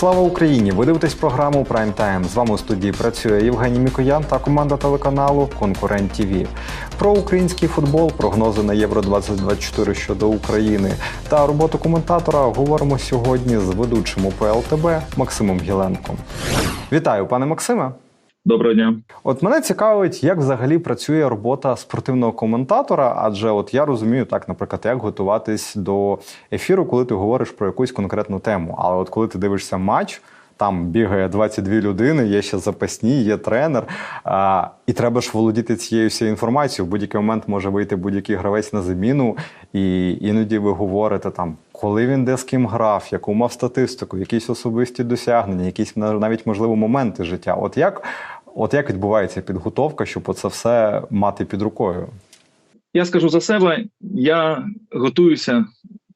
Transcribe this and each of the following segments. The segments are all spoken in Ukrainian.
Слава Україні! Ви дивитесь програму Прайм Тайм. З вами у студії працює Євгеній Мікоян та команда телеканалу Конкурент ТВ. Про український футбол, прогнози на Євро 2024 щодо України та роботу коментатора говоримо сьогодні з ведучим УПЛ ТБ Максимом Гіленком. Вітаю, пане Максиме. Доброго дня. От мене цікавить, як взагалі працює робота спортивного коментатора, адже от я розумію, так, наприклад, як готуватись до ефіру, коли ти говориш про якусь конкретну тему. Але от коли ти дивишся матч, там бігає 22 людини, є ще запасні, є тренер, а, і треба ж володіти цією всією інформацією. В будь-який момент може вийти будь-який гравець на заміну, і іноді ви говорите там, коли він де з ким грав, яку мав статистику, якісь особисті досягнення, якісь навіть можливо моменти життя. От як, от як відбувається підготовка, щоб оце все мати під рукою? Я скажу за себе, я готуюся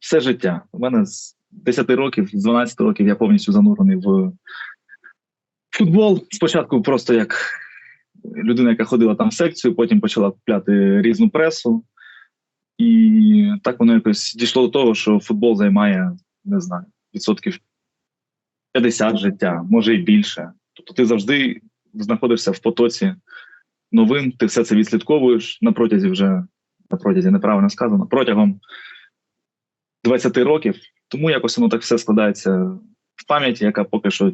все життя. У мене з 10 років, з 12 років я повністю занурений в футбол. Спочатку просто як людина, яка ходила там в секцію, потім почала купляти різну пресу. І так воно якось дійшло до того, що футбол займає, не знаю, відсотків 50 життя, може і більше. Тобто ти завжди знаходишся в потоці новин, ти все це відслідковуєш на протязі вже на протязі неправильно сказано, протягом 20 років. Тому якось воно так все складається в пам'яті, яка поки що,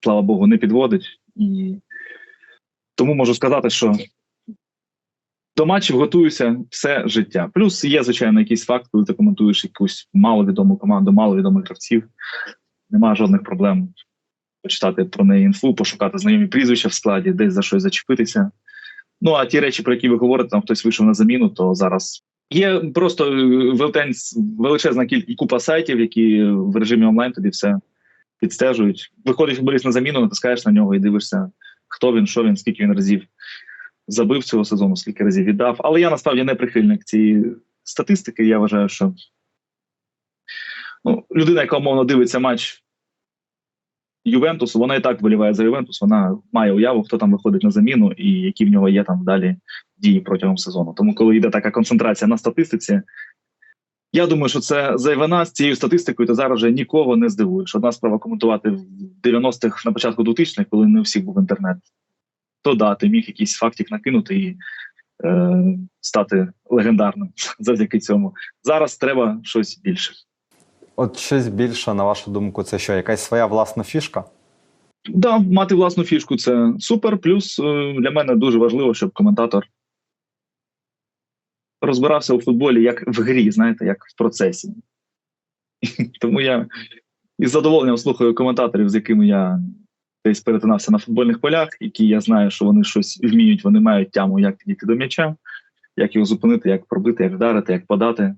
слава Богу, не підводить. І тому можу сказати, що до матчів готуюся все життя. Плюс є, звичайно, якийсь факт, коли ти коментуєш якусь маловідому команду, маловідомих гравців. Нема жодних проблем почитати про неї інфу, пошукати знайомі прізвища в складі, десь за щось зачепитися. Ну а ті речі, про які ви говорите, там хтось вийшов на заміну, то зараз є просто велетень, величезна кількість купа сайтів, які в режимі онлайн тобі все підстежують. Виходить футболіст на заміну, натискаєш на нього і дивишся, хто він, що він, скільки він разів забив цього сезону, скільки разів віддав. Але я насправді не прихильник цієї статистики. Я вважаю, що ну, людина, яка умовно дивиться матч. Ювентусу, вона і так вболіває за Ювентус, вона має уяву, хто там виходить на заміну і які в нього є там далі дії протягом сезону. Тому, коли йде така концентрація на статистиці, я думаю, що це зайвина з цією статистикою, ти зараз вже нікого не здивуєш. Одна справа коментувати в 90-х на початку 2000-х, коли не у всіх був інтернет. То да, ти міг якийсь фактик накинути і е, стати легендарним завдяки цьому. Зараз треба щось більше. От щось більше, на вашу думку, це що, якась своя власна фішка? Да, мати власну фішку це супер. Плюс е, для мене дуже важливо, щоб коментатор розбирався у футболі як в грі, знаєте, як в процесі. Тому я із задоволенням слухаю коментаторів, з якими я десь перетинався на футбольних полях, які я знаю, що вони щось вміють, вони мають тяму, як підійти до м'яча, як його зупинити, як пробити, як вдарити, як подати.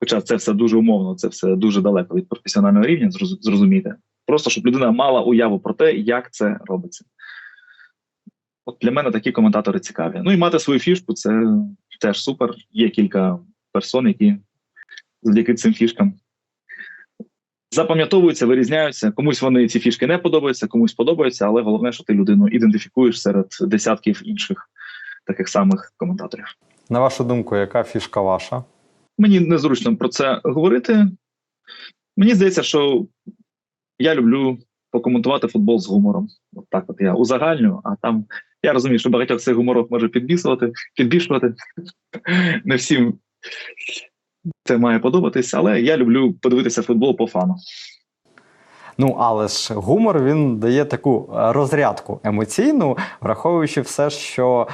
Хоча це все дуже умовно, це все дуже далеко від професіонального рівня, зрозуміти. Просто щоб людина мала уяву про те, як це робиться. От для мене такі коментатори цікаві. Ну і мати свою фішку це теж супер. Є кілька персон, які завдяки цим фішкам запам'ятовуються, вирізняються. Комусь вони ці фішки не подобаються, комусь подобаються, але головне, що ти людину ідентифікуєш серед десятків інших таких самих коментаторів. На вашу думку, яка фішка ваша? Мені незручно про це говорити. Мені здається, що я люблю покоментувати футбол з гумором. От так от я узагальню, а там я розумію, що багатьох цих гуморок може підбісувати, підбільшувати. Не всім це має подобатись, але я люблю подивитися футбол по фану. Ну, але ж гумор він дає таку розрядку емоційну, враховуючи все, що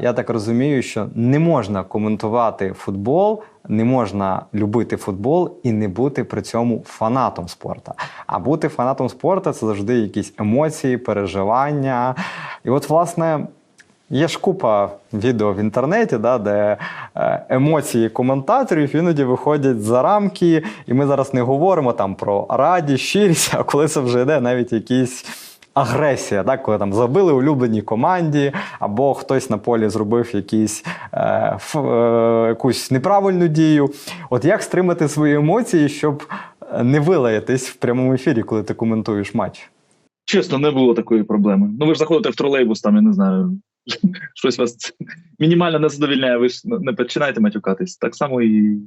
я так розумію, що не можна коментувати футбол, не можна любити футбол і не бути при цьому фанатом спорту. А бути фанатом спорту це завжди якісь емоції, переживання. І от, власне. Є ж купа відео в інтернеті, да, де емоції коментаторів іноді виходять за рамки, і ми зараз не говоримо там про радість, щирість, а коли це вже йде навіть якісь агресія, так, коли там забили улюбленій команді, або хтось на полі зробив якісь, е, ф, е, якусь неправильну дію. От як стримати свої емоції, щоб не вилаятись в прямому ефірі, коли ти коментуєш матч? Чесно, не було такої проблеми. Ну, ви ж заходите в тролейбус, там, я не знаю, щось вас мінімально не задовільняє, ви ж не починаєте матюкатись. Так само і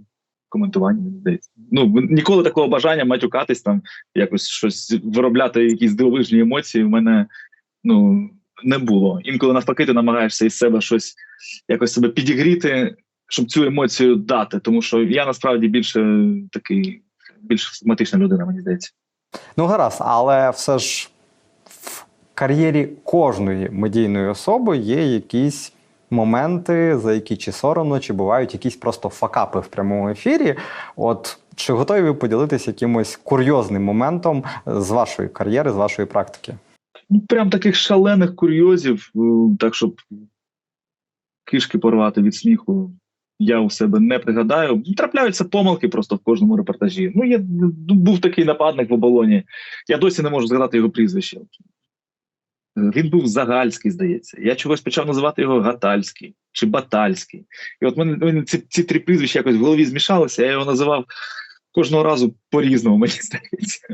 коментуванні, мені здається. Ну, ніколи такого бажання матюкатись, там, якось щось виробляти, якісь дивовижні емоції в мене ну, не було. Інколи навпаки, ти намагаєшся із себе щось якось себе підігріти, щоб цю емоцію дати. Тому що я насправді більше такий, більш схематична людина, мені здається. Ну, гаразд, але все ж кар'єрі кожної медійної особи є якісь моменти, за які чи соромно, чи бувають якісь просто факапи в прямому ефірі. От чи готові ви поділитися якимось курйозним моментом з вашої кар'єри, з вашої практики? Ну, прям таких шалених курйозів, е, так щоб кишки порвати від сміху, я у себе не пригадаю. Трапляються помилки просто в кожному репортажі. Ну, є, ну, був такий нападник в оболоні. Я досі не можу згадати його прізвище. Він був Загальський, здається. Я чогось почав називати його Гатальський чи Батальський. І от мене, мене ці, ці три прізвища якось в голові змішалися, я його називав кожного разу по-різному, мені здається.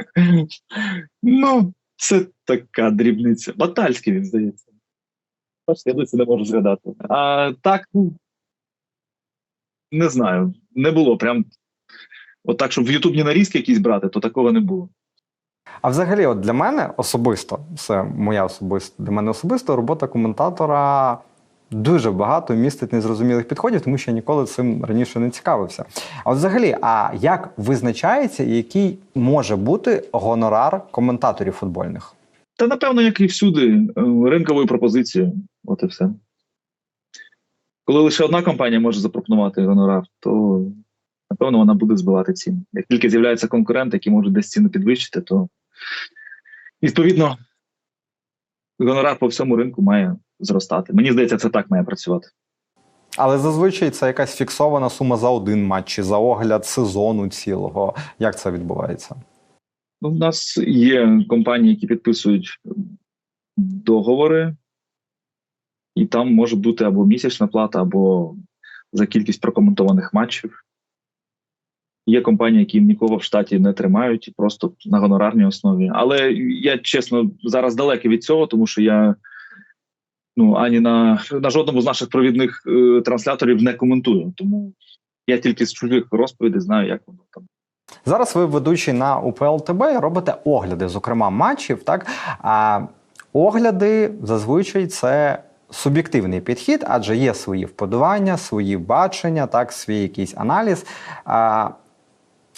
Ну, це така дрібниця. Батальський він здається. Я досі не можу згадати. А так, ну не знаю. Не було прям. От так, щоб в Ютубні нарізки якісь брати, то такого не було. А взагалі, от для мене особисто, це моя особиста для мене особисто робота коментатора дуже багато містить незрозумілих підходів, тому що я ніколи цим раніше не цікавився. А от взагалі, а як визначається, який може бути гонорар коментаторів футбольних? Та напевно, як і всюди, е, ринковою пропозицією. От і все. Коли лише одна компанія може запропонувати гонорар, то напевно вона буде збивати ціну. Як тільки з'являються конкуренти, які можуть десь ціну підвищити, то відповідно гонорар по всьому ринку має зростати. Мені здається, це так має працювати. Але зазвичай це якась фіксована сума за один матч чи за огляд сезону цілого. Як це відбувається? Ну, у нас є компанії, які підписують договори, і там може бути або місячна плата, або за кількість прокоментованих матчів. Є компанії, які нікого в штаті не тримають просто на гонорарній основі. Але я чесно зараз далекий від цього, тому що я ну ані на, на жодному з наших провідних е, трансляторів не коментую. Тому я тільки з чужих розповідей знаю, як воно там. Зараз ви ведучий на УПЛ ТБ робите огляди, зокрема матчів. Так а огляди зазвичай це суб'єктивний підхід, адже є свої вподобання, свої бачення, так, свій якийсь аналіз. А,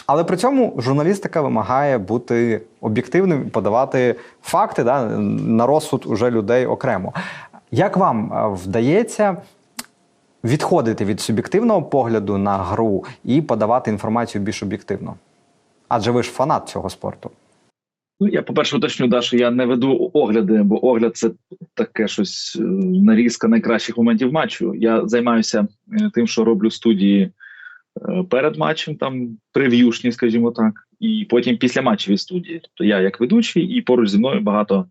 але при цьому журналістика вимагає бути об'єктивним, подавати факти да, на розсуд уже людей окремо. Як вам е, вдається відходити від суб'єктивного погляду на гру і подавати інформацію більш об'єктивно? Адже ви ж фанат цього спорту. Ну, я, по-перше, уточню, да, що я не веду огляди, бо огляд це таке щось е, нарізка найкращих моментів матчу. Я займаюся е, тим, що роблю студії перед матчем, там прев'юшні, скажімо так, і потім після матчеві студії. Тобто я як ведучий, і поруч зі мною багато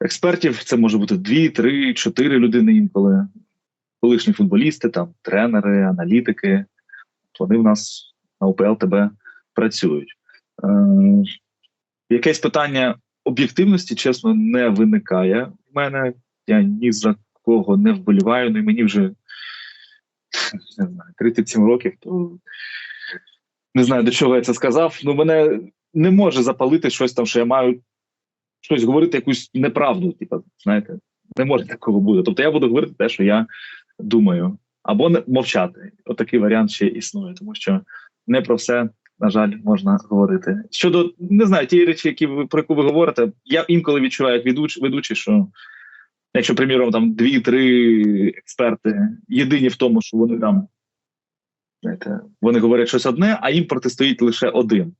експертів. Це може бути дві, три, чотири людини інколи. Колишні футболісти, там тренери, аналітики. Вони в нас на УПЛ ТБ працюють. Е, якесь питання об'єктивності, чесно, не виникає в мене. Я ні за кого не вболіваю, ну і мені вже не знаю, 37 років, то не знаю, до чого я це сказав. Ну, мене не може запалити щось там, що я маю щось говорити, якусь неправду. Типу, знаєте, не може такого бути. Тобто я буду говорити те, що я думаю, або не мовчати. Отакий варіант ще існує, тому що не про все на жаль, можна говорити. Щодо не знаю, ті речі, які ви про яку ви говорите, я інколи відчуваю як ведуч, ведучий, що якщо, приміром, там дві-три експерти єдині в тому, що вони там знаєте, вони говорять щось одне, а їм протистоїть лише один,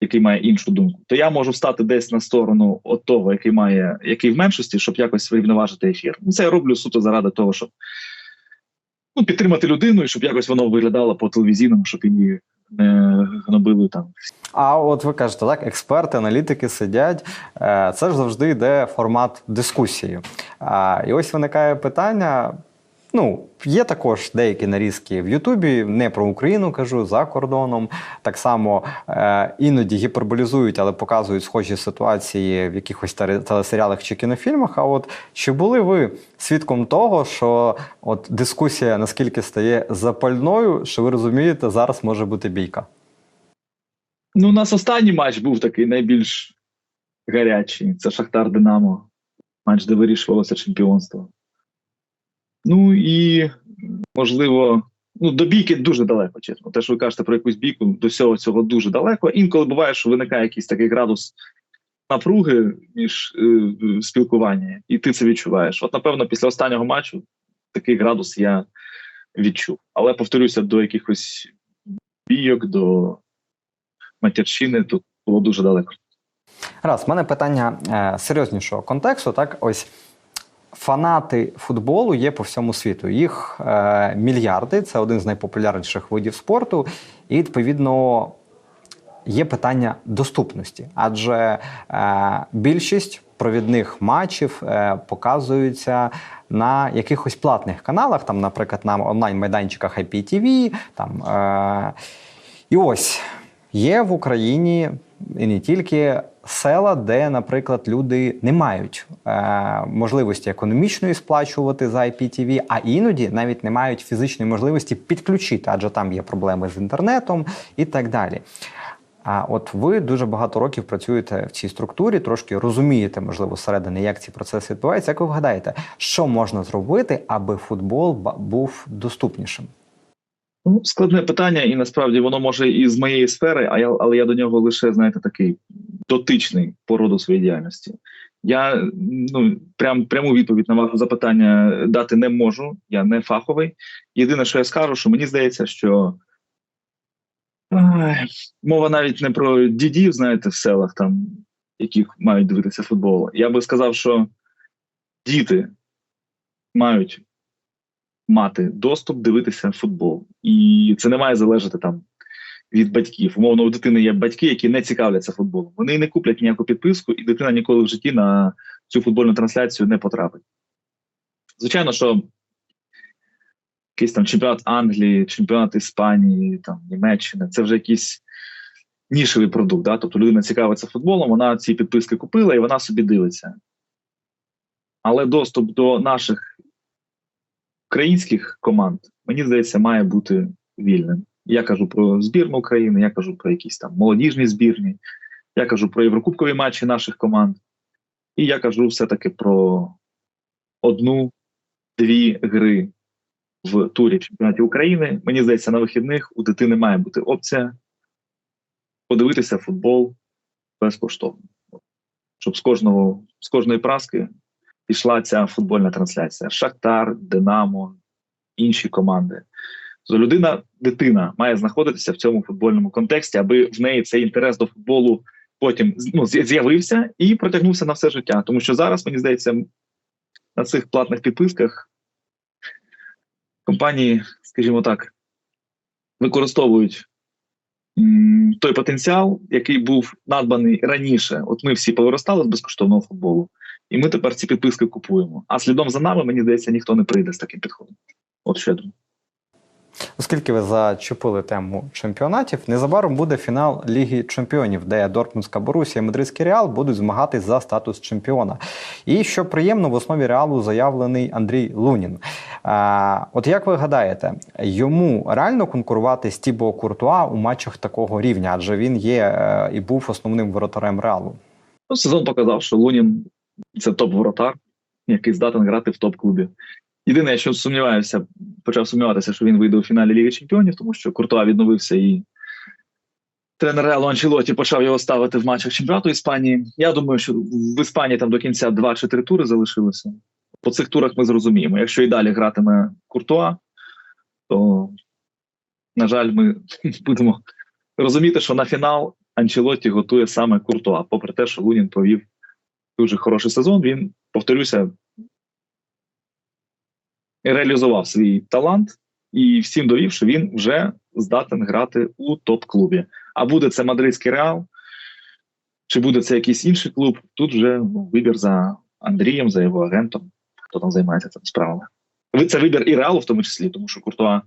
який має іншу думку, то я можу стати десь на сторону от того, який має який в меншості, щоб якось врівноважити ефір. Ну, Це я роблю суто заради того, щоб ну, підтримати людину і щоб якось воно виглядало по телевізійному, щоб її не гнобили там. А от ви кажете, так, експерти, аналітики сидять. Е, Це ж завжди йде формат дискусії. І ось виникає питання. Ну, є також деякі нарізки в Ютубі, не про Україну кажу, за кордоном. Так само е, іноді гіперболізують, але показують схожі ситуації в якихось телесеріалах чи кінофільмах. А от чи були ви свідком того, що от дискусія наскільки стає запальною, що ви розумієте, зараз може бути бійка? Ну, у нас останній матч був такий найбільш гарячий. Це Шахтар Динамо. Матч, де вирішувалося чемпіонство. Ну і, можливо, ну, до бійки дуже далеко, чесно. Те, що ви кажете про якусь бійку, до всього цього дуже далеко. Інколи буває, що виникає якийсь такий градус напруги між е, спілкування, і ти це відчуваєш. От, напевно, після останнього матчу такий градус я відчув. Але повторюся, до якихось бійок, до матерщини тут було дуже далеко. Раз, в мене питання е, серйознішого контексту. Так, ось фанати футболу є по всьому світу. Їх е, мільярди, це один з найпопулярніших видів спорту, і відповідно. Є питання доступності, адже е, більшість провідних матчів е, показуються на якихось платних каналах, там, наприклад, на онлайн-майданчиках IPTV, там е, і ось є в Україні і не тільки села, де, наприклад, люди не мають е, можливості економічної сплачувати за IPTV, а іноді навіть не мають фізичної можливості підключити, адже там є проблеми з інтернетом і так далі. А от ви дуже багато років працюєте в цій структурі, трошки розумієте, можливо, зсередини, як ці процеси відбуваються. Як ви вгадаєте, що можна зробити, аби футбол був доступнішим? Ну, складне питання, і насправді воно може і з моєї сфери, а я, але я до нього лише, знаєте, такий дотичний по роду своєї діяльності. Я ну, прям, пряму відповідь на ваше запитання дати не можу, я не фаховий. Єдине, що я скажу, що мені здається, що ай, мова навіть не про дідів, знаєте, в селах, там, які мають дивитися футбол. Я би сказав, що діти мають мати доступ дивитися футбол. І це не має залежати там від батьків. Умовно, у дитини є батьки, які не цікавляться футболом. Вони не куплять ніяку підписку, і дитина ніколи в житті на цю футбольну трансляцію не потрапить. Звичайно, що якийсь там чемпіонат Англії, чемпіонат Іспанії, там Німеччини це вже якийсь нішевий продукт. Да? Тобто людина цікавиться футболом, вона ці підписки купила і вона собі дивиться. Але доступ до наших українських команд, мені здається, має бути вільним. Я кажу про збірну України, я кажу про якісь там молодіжні збірні, я кажу про єврокубкові матчі наших команд, і я кажу все-таки про одну-дві гри в турі чемпіонаті України. Мені здається, на вихідних у дитини має бути опція подивитися футбол безкоштовно. Щоб з кожного з кожної праски пішла ця футбольна трансляція. Шахтар, Динамо, інші команди. То людина, дитина має знаходитися в цьому футбольному контексті, аби в неї цей інтерес до футболу потім ну, з'явився і протягнувся на все життя. Тому що зараз, мені здається, на цих платних підписках компанії, скажімо так, використовують той потенціал, який був надбаний раніше. От ми всі повиростали з безкоштовного футболу. І ми тепер ці підписки купуємо. А слідом за нами, мені здається, ніхто не прийде з таким підходом. От що я думаю. Оскільки ви зачепили тему чемпіонатів, незабаром буде фінал Ліги Чемпіонів, де Дортмундська Борусія і Мадридський Реал будуть змагатись за статус чемпіона. І що приємно, в основі реалу заявлений Андрій Лунін. А, от як ви гадаєте, йому реально конкурувати з Тібо Куртуа у матчах такого рівня? Адже він є е, і був основним воротарем реалу. Ну, сезон показав, що Лунін це топ-воротар, який здатен грати в топ-клубі. Єдине, я що сумніваюся, почав сумніватися, що він вийде у фіналі Ліги Чемпіонів, тому що Куртуа відновився і тренер Реалу Анчелоті почав його ставити в матчах чемпіонату Іспанії. Я думаю, що в Іспанії там до кінця два чи три тури залишилося. По цих турах ми зрозуміємо. Якщо і далі гратиме Куртуа, то, на жаль, ми будемо розуміти, що на фінал Анчелоті готує саме Куртуа, попри те, що Лунін провів дуже хороший сезон. Він, повторюся, реалізував свій талант і всім довів, що він вже здатен грати у топ-клубі. А буде це мадридський реал, чи буде це якийсь інший клуб? Тут вже ну, вибір за Андрієм, за його агентом, хто там займається цими справами. Це вибір і реалу, в тому числі, тому що Куртуа,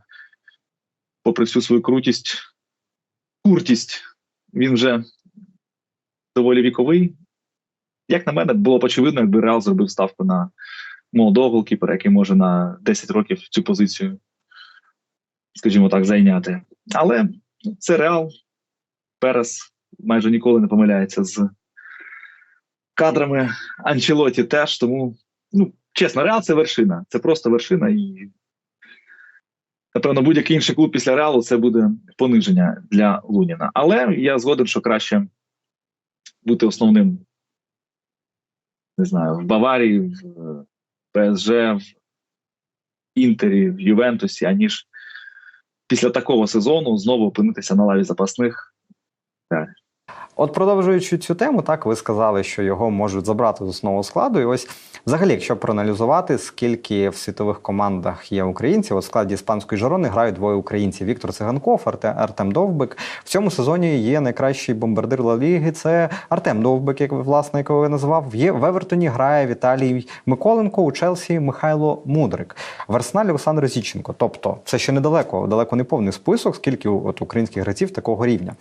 попри всю свою крутість, куртість, він вже доволі віковий. Як на мене, було б очевидно, якби Реал зробив ставку на молодого голкіпера, який може на 10 років цю позицію, скажімо так, зайняти. Але це Реал. Перес майже ніколи не помиляється з кадрами Анчелоті теж. Тому, ну, чесно, Реал це вершина. Це просто вершина. І, напевно, будь-який інший клуб після Реалу це буде пониження для Луніна. Але я згоден, що краще бути основним, не знаю, в Баварії, в ПСЖ, в Інтері, в Ювентусі, аніж після такого сезону знову опинитися на лаві запасних. От продовжуючи цю тему, так ви сказали, що його можуть забрати з основного складу. І ось, взагалі, якщо проаналізувати, скільки в світових командах є українців, в складі іспанської Жорони грають двоє українців: Віктор Циганков, Арте- Артем Довбик. В цьому сезоні є найкращий бомбардир Ла Ліги. Це Артем Довбик, як власне, якого я назвав. Є в Евертоні грає Віталій Миколенко, у Челсі Михайло Мудрик, в Арсеналі Олександр Зіченко. Тобто, це ще недалеко, далеко не повний список, скільки от українських гравців такого рівня.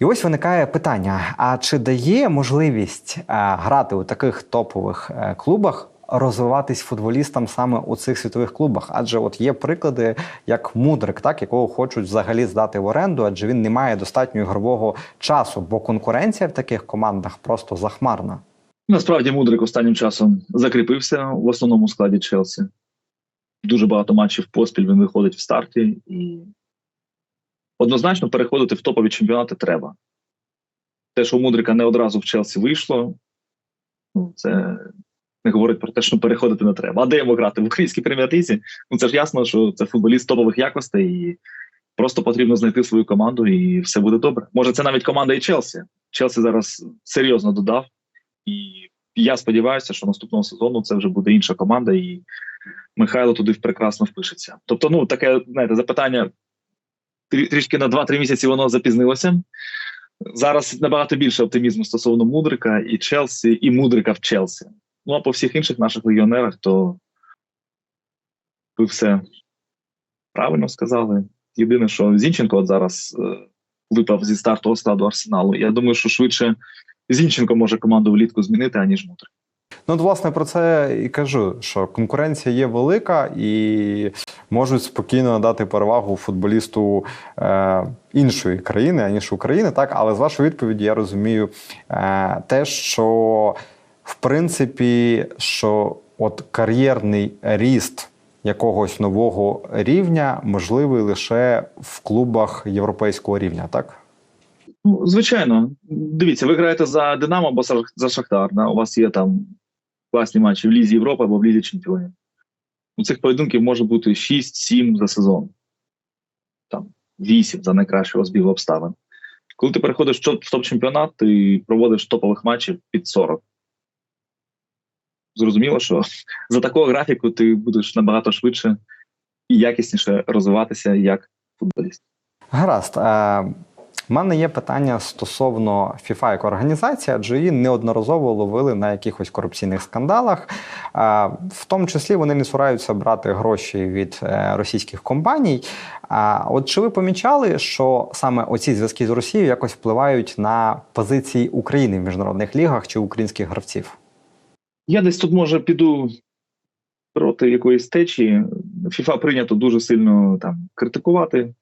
І ось виникає питання: а чи дає можливість е, грати у таких топових е, клубах? Розвиватись футболістам саме у цих світових клубах, адже от є приклади, як мудрик, так якого хочуть взагалі здати в оренду, адже він не має достатньо ігрового часу, бо конкуренція в таких командах просто захмарна. Насправді Мудрик останнім часом закріпився в основному складі Челсі. Дуже багато матчів поспіль він виходить в старті, і однозначно переходити в топові чемпіонати треба. Те, що у Мудрика не одразу в Челсі вийшло, це не говорить про те, що переходити не треба. А де йому грати? В українській прем'єр-лізі? Ну це ж ясно, що це футболіст топових якостей, і просто потрібно знайти свою команду, і все буде добре. Може, це навіть команда і Челсі. Челсі зараз серйозно додав. І я сподіваюся, що наступного сезону це вже буде інша команда, і Михайло туди прекрасно впишеться. Тобто, ну таке знаєте, запитання трішки на 2-3 місяці воно запізнилося. Зараз набагато більше оптимізму стосовно Мудрика і Челсі, і Мудрика в Челсі. Ну а по всіх інших наших легіонерах, то ви все правильно сказали. Єдине, що Зінченко от зараз е, випав зі стартового складу арсеналу. Я думаю, що швидше Зінченко може команду влітку змінити, аніж Мудрик. Ну, от, власне, про це і кажу, що конкуренція є велика і можуть спокійно надати перевагу футболісту е, іншої країни, аніж України. Так, але з вашої відповіді я розумію е, те, що в принципі, що от кар'єрний ріст якогось нового рівня можливий лише в клубах європейського рівня, так? Ну, звичайно, дивіться, ви граєте за Динамо або за- Шахтар. Да? У вас є там класні матчі в Лізі Європи або в Лізі Чемпіонів. У цих поєдинків може бути 6-7 за сезон, там 8 за найкращого збігу обставин. Коли ти переходиш в топ- в топ-чемпіонат, ти проводиш топових матчів під 40. Зрозуміло, що за такого графіку ти будеш набагато швидше і якісніше розвиватися як футболіст. Гаразд. Е, У мене є питання стосовно FIFA як організації, адже її неодноразово ловили на якихось корупційних скандалах. В тому числі вони не цураються брати гроші від е, російських компаній. От чи ви помічали, що саме оці зв'язки з Росією якось впливають на позиції України в міжнародних лігах чи українських гравців? Я десь тут може піду проти якоїсь течії. ФІФА прийнято дуже сильно там критикувати.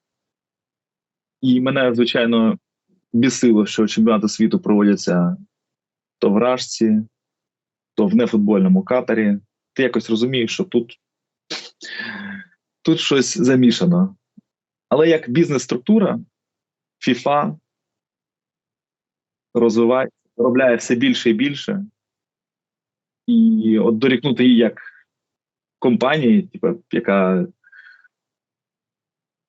І мене, звичайно, бісило, що чемпіонати світу проводяться то в Рашці, то в нефутбольному катері. Ти якось розумієш, що тут, тут щось замішано. Але як бізнес-структура, ФІФА розвиває, заробляє все більше і більше. І от дорікнути її як компанії, типу, яка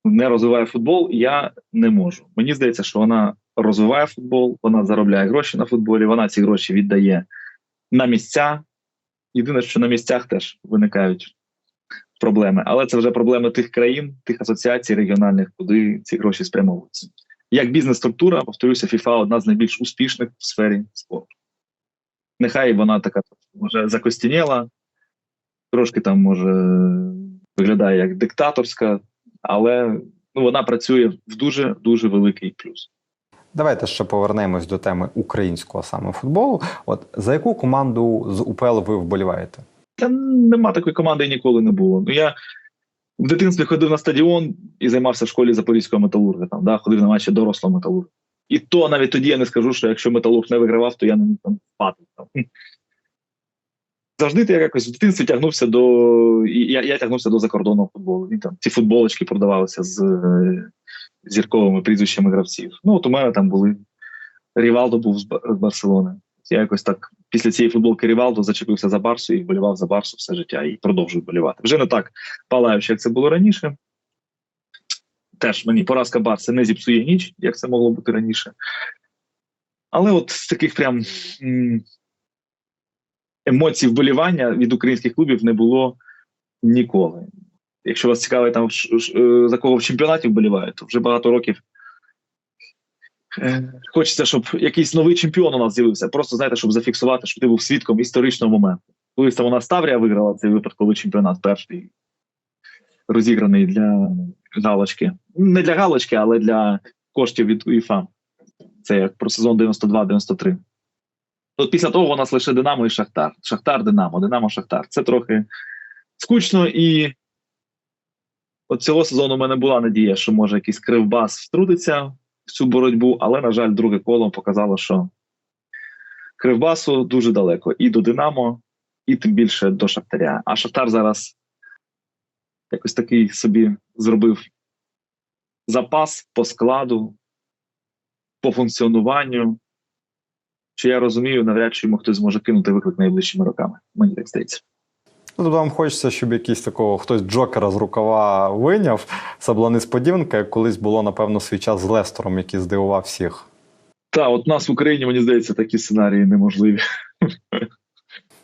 не розвиває футбол, я не можу. Мені здається, що вона розвиває футбол, вона заробляє гроші на футболі, вона ці гроші віддає на місця. Єдине, що на місцях теж виникають проблеми, але це вже проблеми тих країн, тих асоціацій регіональних, куди ці гроші спрямовуються. Як бізнес-структура, повторюся, FIFA одна з найбільш успішних в сфері спорту. Нехай вона така може закостініла, трошки там може виглядає як диктаторська, але ну, вона працює в дуже дуже великий плюс. Давайте ще повернемось до теми українського саме футболу. От за яку команду з УПЛ ви вболіваєте? Та нема такої команди ніколи не було. Ну я в дитинстві ходив на стадіон і займався в школі запорізького металурга. Там да, ходив на матчі дорослого металурга. І то навіть тоді я не скажу, що якщо металург не вигравав, то я не міг там. Там. Завжди я якось в дитинстві тягнувся до. Я, я тягнувся до закордонного футболу. І там ці футболочки продавалися з е, зірковими прізвищами гравців. Ну, от у мене там були. Рівалдо був з Барселони. Я якось так після цієї футболки Рівалдо зачепився за Барсу і вболівав за Барсу все життя і продовжую вболівати. Вже не так палаюче, як це було раніше. Теж мені поразка Барси не зіпсує ніч, як це могло бути раніше. Але от з таких прям емоцій вболівання від українських клубів не було ніколи. Якщо вас цікавить, там е, за кого в чемпіонаті вболівають, то вже багато років Е, Хочеться, щоб якийсь новий чемпіон у нас з'явився. Просто знаєте, щоб зафіксувати, щоб ти був свідком історичного моменту. Колись там у нас Ставрія виграла цей випадковий чемпіонат, перший розіграний для галочки. Не для галочки, але для коштів від УЄФА. Це як про сезон 92-93. От після того у нас лише Динамо і Шахтар. Шахтар, Динамо, Динамо, Шахтар. Це трохи скучно і. От цього сезону у мене була надія, що може якийсь кривбас втрутиться в цю боротьбу, але, на жаль, друге коло показало, що Кривбасу дуже далеко і до Динамо, і тим більше до Шахтаря. А Шахтар зараз якось такий собі зробив запас по складу, по функціонуванню. Чи я розумію, навряд чи йому хтось зможе кинути виклик найближчими роками. Мені так здається. Ну, тобто вам хочеться, щоб якийсь такого хтось Джокера з рукава виняв. Це була несподіванка, як колись було, напевно, свій час з Лестером, який здивував всіх. Та, от у нас в Україні, мені здається, такі сценарії неможливі.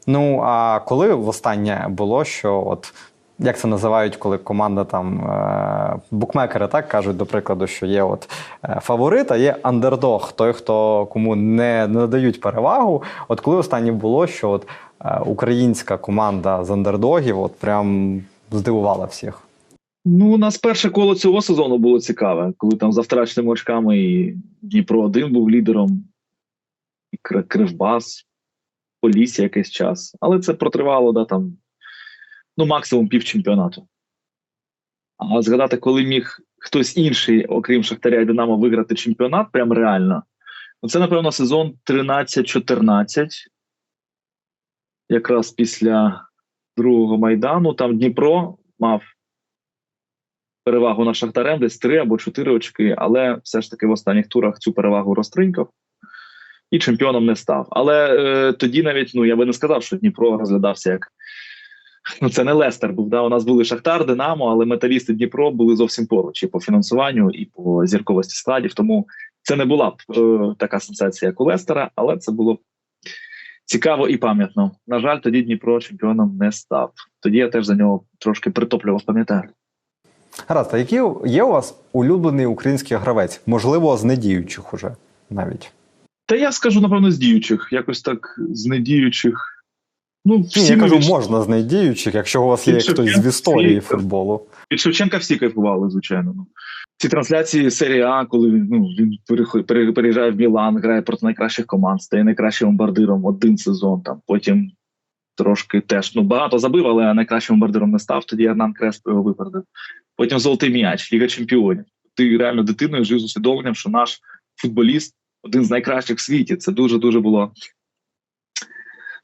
Ну а коли востаннє було, що от як це називають, коли команда там е, букмекери так кажуть, до прикладу, що є от е, фаворит, а є андердог, той, хто кому не, надають перевагу. От коли останнє було, що от е, українська команда з андердогів от прям здивувала всіх. Ну, у нас перше коло цього сезону було цікаве, коли там за втраченими очками і Дніпро 1 був лідером, і Кр- Кривбас, Полісся якийсь час. Але це протривало да, там, ну, максимум пів чемпіонату. А згадати, коли міг хтось інший, окрім Шахтаря і Динамо, виграти чемпіонат, прям реально. Ну, це, напевно, сезон 13-14. Якраз після другого майдану. Там Дніпро мав перевагу над Шахтарем, десь три або чотири очки, але все ж таки в останніх турах цю перевагу розтринькав і чемпіоном не став. Але е, тоді навіть ну я би не сказав, що Дніпро розглядався як. Ну, це не Лестер був. Да? У нас були Шахтар, Динамо, але металісти Дніпро були зовсім поруч і по фінансуванню, і по зірковості складів. Тому це не була б е, така сенсація, як у Лестера, але це було цікаво і пам'ятно. На жаль, тоді Дніпро чемпіоном не став. Тоді я теж за нього трошки притоплював, пам'ятаю. Гаразд, а який є у вас улюблений український гравець? Можливо, з недіючих уже навіть. Та я скажу, напевно, з діючих. Якось так з недіючих. Ну, Ні, всі я кажу, можна з недіючих, якщо у вас є хтось з історії всі- футболу. від Шевченка всі кайфували, звичайно. Ну. Ці трансляції серії А, коли ну, він переїжджає в Мілан, грає проти найкращих команд, стає найкращим бомбардиром один сезон. Там потім трошки теж ну багато забив, але найкращим бомбардиром не став. Тоді Арнан Креспо його випередив. Потім золотий м'яч, Ліга Чемпіонів. Ти реально дитиною жив з усвідомленням, що наш футболіст один з найкращих в світі. Це дуже дуже було.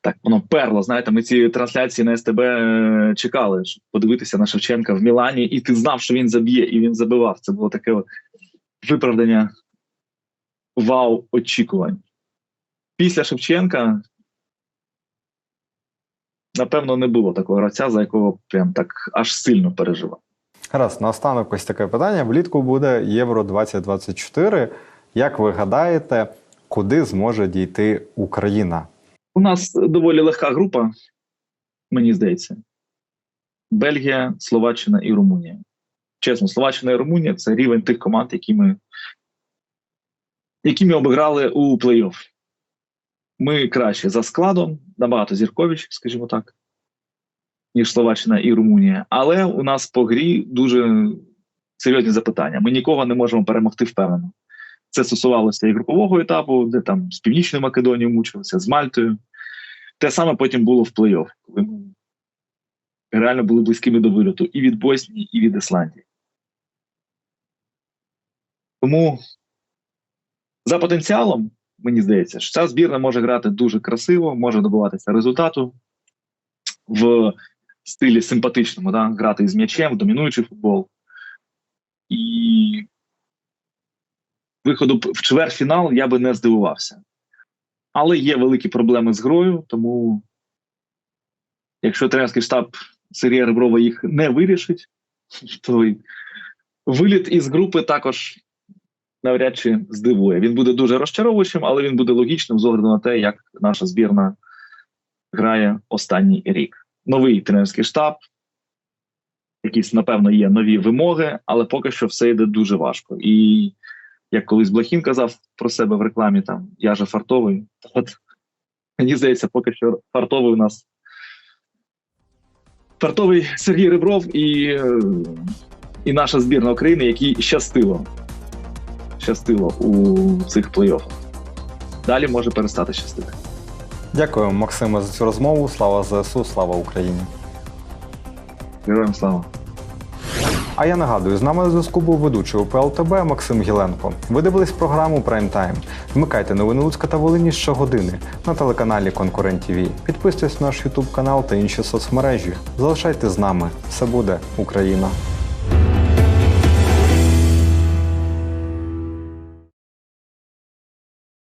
Так, воно перло. Знаєте, ми ці трансляції на СТБ е, чекали, щоб подивитися на Шевченка в Мілані, і ти знав, що він заб'є, і він забивав. Це було таке виправдання вау очікувань. Після Шевченка, напевно, не було такого гравця, за якого прям так аж сильно переживав. Гаразд, наостанок ось таке питання. Влітку буде Євро 2024. Як ви гадаєте, куди зможе дійти Україна? У нас доволі легка група, мені здається. Бельгія, Словаччина і Румунія. Чесно, Словаччина і Румунія це рівень тих команд, які ми, які ми обіграли у плей-офф. Ми краще за складом, набагато зірковіші, скажімо так. ніж Словаччина і Румунія. Але у нас по грі дуже серйозні запитання. Ми нікого не можемо перемогти впевнено. Це стосувалося і групового етапу, де там з Північною Македонією мучилися, з Мальтою. Те саме потім було в плей-офф, коли ми реально були близькими до вильоту і від Боснії, і від Ісландії. Тому за потенціалом, мені здається, що ця збірна може грати дуже красиво, може добиватися результату в стилі симпатичному, да? грати з м'ячем, домінуючий футбол. І виходу в чвертьфінал я би не здивувався. Але є великі проблеми з грою, тому якщо тренерський штаб Сергія Реброва їх не вирішить, то виліт із групи також навряд чи здивує. Він буде дуже розчаровуючим, але він буде логічним з огляду на те, як наша збірна грає останній рік. Новий тренерський штаб, якісь, напевно, є нові вимоги, але поки що все йде дуже важко. І як колись Блохін казав про себе в рекламі, там я же фартовий. От мені здається, поки що фартовий у нас фартовий Сергій Ребров і, і наша збірна України, якій щастило. Щастило у цих плей-оффах. Далі може перестати щастити. Дякую, Максиме, за цю розмову. Слава ЗСУ, слава Україні. Героям слава! А я нагадую, з нами на зв'язку був ведучий УПЛТБ Максим Гіленко. Ви дивились програму Прайм Тайм. Вмикайте новини Луцька та Волині щогодини на телеканалі Конкурент ТВ. Підписуйтесь на наш Ютуб канал та інші соцмережі. Залишайтесь з нами. Все буде Україна!